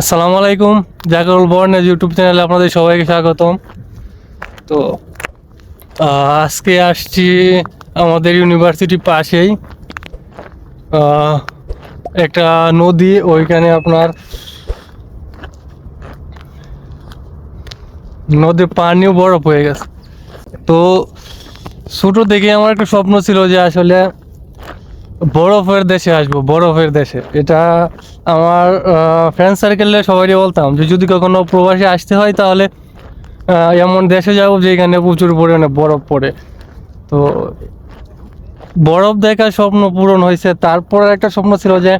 আসসালামু আলাইকুম, জাগরুল বর্ণের ইউটিউব চ্যানেলে আপনাদের সবাইকে স্বাগতম। তো আজকে আসছি আমাদের ইউনিভার্সিটির পাশেই। একটা নদী, ওইখানে আপনার নদীর পানিও বরফ হয়ে গেছে। তো, ছোটো থেকে আমার একটা স্বপ্ন ছিল যে আসলে বরফের দেশে আসব, বরফের দেশে। এটা আমার ফ্রেন্ড সার্কেলে সবাইকে বলতাম যে, যদি কখনো প্রবাসে আসতে হয় তাহলে এমন দেশে যাব যেখানে প্রচুর পরিমাণে বরফ পড়ে। তো, বরফ দেখার স্বপ্ন পূরণ হয়েছে। তারপর একটা স্বপ্ন ছিল যে,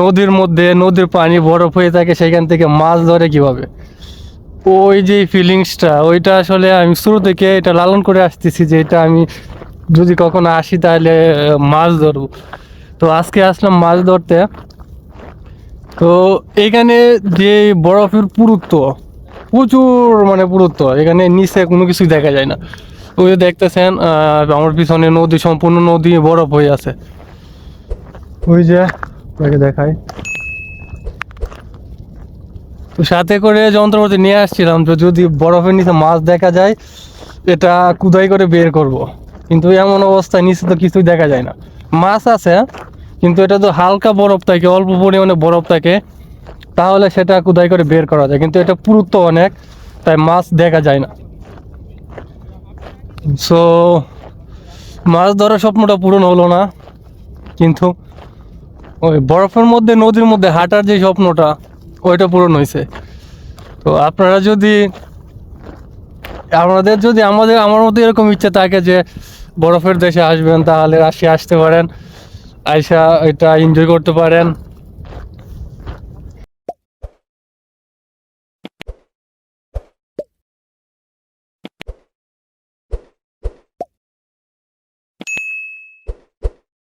নদীর মধ্যে নদীর পানি বরফ হয়ে থাকে, সেখান থেকে মাছ ধরে কীভাবে? ওই যে ফিলিংসটা ওইটা আসলে আমি শুরু থেকে এটা লালন করে আসতেছি যে, এটা আমি যদি কখনো আসি তাহলে মাছ ধরবো। তো আজকে আসলাম মাছ ধরতে। তো এখানে যে বরফের পুরুত্ব, প্রচুর মানে পুরুত্ব, এখানে নিচে কোনো কিছু দেখা যায় না। ওই দেখতেছেন আমার পিছনে নদী, সম্পূর্ণ নদী বরফ হয়ে আছে। ওই যে, আপনাকে দেখায় তো সাথে করে যন্ত্রপাতি নিয়ে আসছিলাম, তো যদি বরফের নিচে মাছ দেখা যায়, এটা কুদাই করে বের করব। কিন্তু এমন অবস্থায় নিচে তো কিছুই দেখা যায় না। মাছ আছে, কিন্তু এটা তো হালকা বরফ থাকে, অল্প পরিমাণে বরফ থাকে। তাহলে সেটা কুদাই করে বের করা যায়, কিন্তু এটা পুরুত্ব অনেক, তাই মাছ দেখা যায় না। সো মাছ ধরার স্বপ্নটা পূরণ হলো না, কিন্তু ওই বরফের মধ্যে, নদীর মধ্যে হাঁটার যে স্বপ্নটা, ওইটা পূরণ হয়েছে। তো আপনারা যদি, আপনাদের যদি আমাদের, আমার মতো এরকম ইচ্ছা থাকে যে বরফের দেশে আসবেন তাহলে রাশিয়া আসতে পারেন আইসা এটা এনজয় করতে পারেন।